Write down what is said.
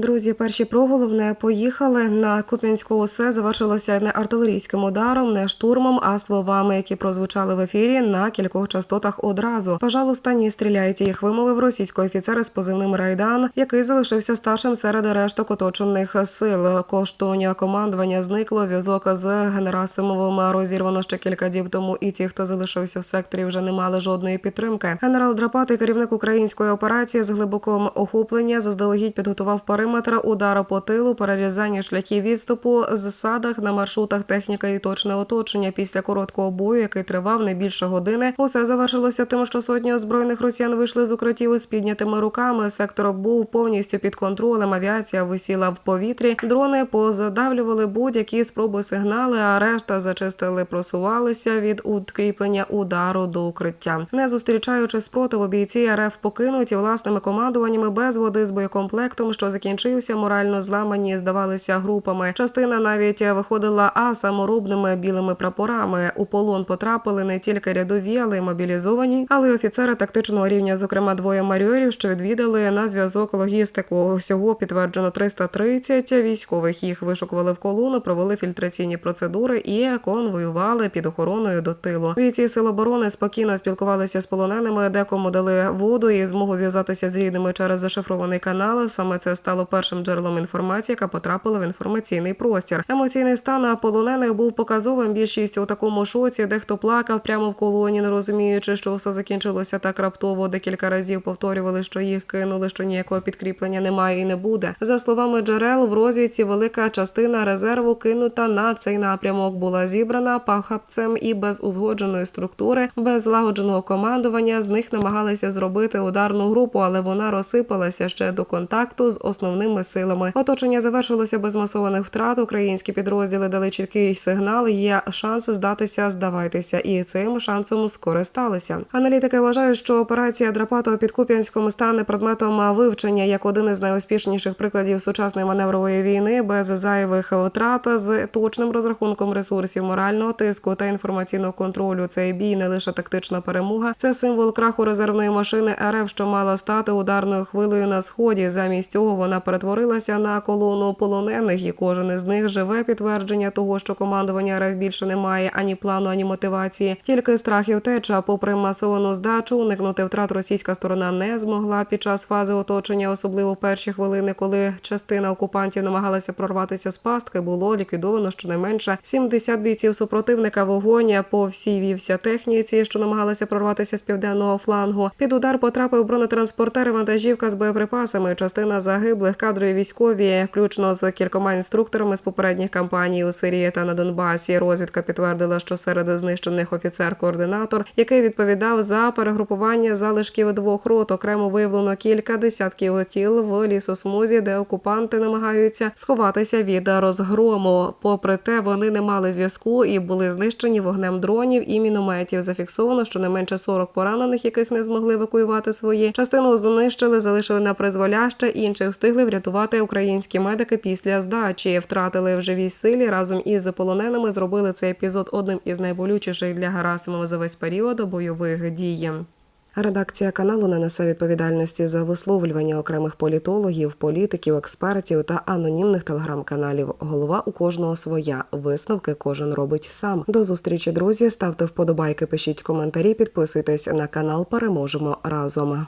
Друзі, перші про головне поїхали на Куп'янську ОСЕ. Завершилося не артилерійським ударом, не штурмом, а словами, які прозвучали в ефірі на кількох частотах одразу. Пожалуйста, не стріляйте. Їх вимовив російський офіцер з позивним Райдан, який залишився старшим серед решток оточених сил. Коштування командування зникло. Зв'язок з Генерасимовим розірвано ще кілька діб тому. І ті, хто залишився в секторі, вже не мали жодної підтримки. Генерал Драпатий, керівник української операції з глибокого охоплення, заздалегідь підготував периметр удару по тилу, перерізання шляхів відступу, засадах на маршрутах техніка і точне оточення. Після короткого бою, який тривав не більше години, усе завершилося тим, що сотні озброєних росіян вийшли з укриттів із піднятими руками. Сектор був повністю під контролем. Авіація висіла в повітрі. Дрони позадавлювали будь-які спроби сигнали, а решта зачистили, просувалися від укріплення удару до укриття. Не зустрічаючи спротиву, бійці РФ покинуті власними командуваннями без води з боєкомплектом, що закінчився морально зламані, здавалися групами. Частина навіть виходила а саморобними білими прапорами. У полон потрапили не тільки рядові, але й мобілізовані, але й офіцери тактичного рівня, зокрема двоє майорів, що відвідали на зв'язок логістику. Всього підтверджено 330 військових. Їх вишукували в колону, провели фільтраційні процедури і конвоювали під охороною до тилу. Бійці сил оборони спокійно спілкувалися з полоненими, декому дали воду і змогу зв'язатися з рідними через зашифрований канал. Саме це стало першим джерелом інформації, яка потрапила в інформаційний простір. Емоційний стан полонених був показовим. Більшість у такому шоці, дехто плакав прямо в колоні, не розуміючи, що все закінчилося так раптово. Декілька разів повторювали, що їх кинули, що ніякого підкріплення немає і не буде. За словами джерел, в розвідці велика частина резерву кинута на цей напрямок була зібрана пахапцем і без узгодженої структури, без злагодженого командування. З них намагалися зробити ударну групу, але вона розсипалася ще до контакту з основними силами. Оточення завершилося без масованих втрат. Українські підрозділи дали чіткий сигнал. Є шанс здатися, здавайтеся, і цим шансом скористалися. Аналітики вважають, що операція Драпатова під Куп'янськом стане предметом вивчення як один із найуспішніших прикладів сучасної маневрової війни без зайвих втрат з точним розрахунком ресурсів, морального тиску та інформаційного контролю. Цей бій не лише тактична перемога, це символ краху резервної машини РФ, що мала стати ударною хвилею на сході. Замість цього вона перетворилася на колону полонених, і кожен із них живе підтвердження того, що командування РФ більше не має ані плану, ані мотивації. Тільки страх і втеча, попри масовану здачу, уникнути втрат російська сторона не змогла під час фази оточення, особливо перші хвилини, коли частина окупантів намагалася прорватися з пастки, було ліквідовано щонайменше 70 бійців супротивника. Вогонь по всій вівся техніці, що намагалася прорватися з південного флангу. Під удар потрапив бронетранспортер вантажівка з боєприпасами. Частина загиблих кадрові військові, включно з кількома інструкторами з попередніх кампаній у Сирії та на Донбасі. Розвідка підтвердила, що серед знищених офіцер-координатор, який відповідав за перегрупування залишків двох рот, окремо виявлено кілька десятків тіл в лісосмузі, де окупанти намагаються сховатися від розгрому. Попри те, вони не мали зв'язку і були знищені вогнем дронів і мінометів. Зафіксовано, що не менше 40 поранених, яких не змогли евакуювати свої. Частину знищили, залишили на призволяще. Інших встигли врятувати українські медики після здачі. Втратили в живій силі разом із полоненими. Зробили цей епізод одним із найболючіших для Герасимова за весь період бойових дій. Редакція каналу не несе відповідальності за висловлювання окремих політологів, політиків, експертів та анонімних телеграм-каналів. Голова у кожного своя. Висновки кожен робить сам. До зустрічі, друзі. Ставте вподобайки, пишіть коментарі, підписуйтесь на канал. Переможемо разом.